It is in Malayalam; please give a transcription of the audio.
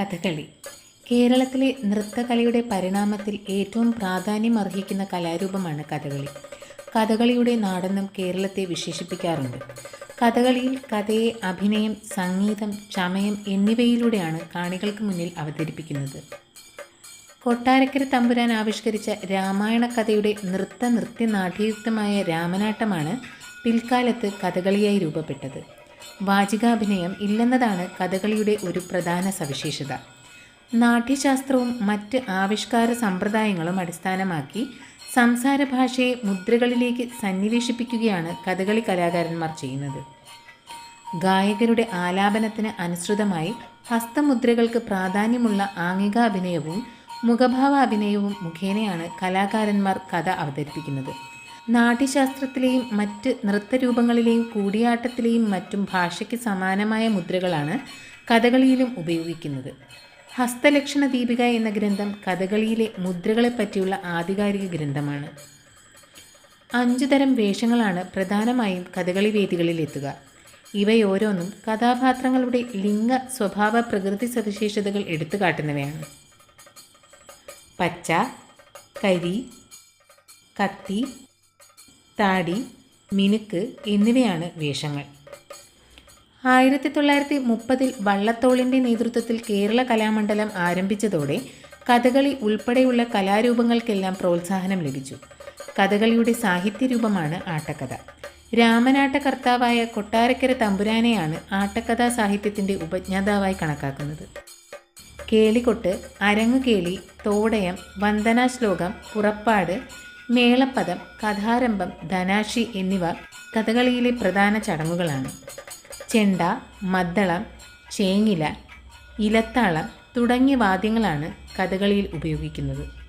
കഥകളി. കേരളത്തിലെ നൃത്തകലയുടെ പരിണാമത്തിൽ ഏറ്റവും പ്രാധാന്യം അർഹിക്കുന്ന കലാരൂപമാണ് കഥകളി. കഥകളിയുടെ നാടെന്നും കേരളത്തെ വിശേഷിപ്പിക്കാറുണ്ട്. കഥകളിയിൽ കഥയെ അഭിനയം സംഗീതം ചമയം എന്നിവയിലൂടെയാണ് കാണികൾക്ക് മുന്നിൽ അവതരിപ്പിക്കുന്നത്. കൊട്ടാരക്കര തമ്പുരാൻ ആവിഷ്കരിച്ച രാമായണ കഥയുടെ നൃത്ത നൃത്യ നാട്യയുക്തമായ രാമനാട്ടമാണ് പിൽക്കാലത്ത് കഥകളിയായി രൂപപ്പെട്ടത്. വാചികാഭിനയം ഇല്ലെന്നതാണ് കഥകളിയുടെ ഒരു പ്രധാന സവിശേഷത. നാട്യശാസ്ത്രവും മറ്റ് ആവിഷ്കാര സമ്പ്രദായങ്ങളും അടിസ്ഥാനമാക്കി സംസാര ഭാഷയെ മുദ്രകളിലേക്ക് സന്നിവേശിപ്പിക്കുകയാണ് കഥകളി കലാകാരന്മാർ ചെയ്യുന്നത്. ഗായകരുടെ ആലാപനത്തിന് അനുസൃതമായി ഹസ്തമുദ്രകൾക്ക് പ്രാധാന്യമുള്ള ആംഗികാഭിനയവും മുഖഭാവാഭിനയവും മുഖേനയാണ് കലാകാരന്മാർ കഥ അവതരിപ്പിക്കുന്നത്. നാട്യശാസ്ത്രത്തിലെയും മറ്റ് നൃത്തരൂപങ്ങളിലെയും കൂടിയാട്ടത്തിലെയും മറ്റും ഭാഷയ്ക്ക് സമാനമായ മുദ്രകളാണ് കഥകളിയിലും ഉപയോഗിക്കുന്നത്. ഹസ്തലക്ഷണ ദീപിക എന്ന ഗ്രന്ഥം കഥകളിയിലെ മുദ്രകളെപ്പറ്റിയുള്ള ആധികാരിക ഗ്രന്ഥമാണ്. അഞ്ചു തരം വേഷങ്ങളാണ് പ്രധാനമായും കഥകളി വേദികളിൽ എത്തുക ഇവയോരോന്നും കഥാപാത്രങ്ങളുടെ ലിംഗ സ്വഭാവ പ്രകൃതി സവിശേഷതകൾ എടുത്തു കാട്ടുന്നവയാണ്. പച്ച കരി കത്തി താടി മിനുക്ക് എന്നിവയാണ് വേഷങ്ങൾ. ആയിരത്തി തൊള്ളായിരത്തി മുപ്പതിൽ വള്ളത്തോളിന്റെ നേതൃത്വത്തിൽ കേരള കലാമണ്ഡലം ആരംഭിച്ചതോടെ കഥകളി ഉൾപ്പെടെയുള്ള കലാരൂപങ്ങൾക്കെല്ലാം പ്രോത്സാഹനം ലഭിച്ചു. കഥകളിയുടെ സാഹിത്യരൂപമാണ് ആട്ടക്കഥ. രാമനാട്ടകർത്താവായ കൊട്ടാരക്കര തമ്പുരാനെയാണ് ആട്ടക്കഥാ സാഹിത്യത്തിന്റെ ഉപജ്ഞാതാവായി കണക്കാക്കുന്നത്. കേളികൊട്ട് അരങ്ങുകേളി തോടയം വന്ദനാശ്ലോകം പുറപ്പാട് മേളപ്പദം കഥാരംഭം ധനാശി എന്നിവ കഥകളിയിലെ പ്രധാന ചടങ്ങുകളാണ്. ചെണ്ട മദ്ദളം ചേങ്ങില ഇലത്താളം തുടങ്ങിയ വാദ്യങ്ങളാണ് കഥകളിയിൽ ഉപയോഗിക്കുന്നത്.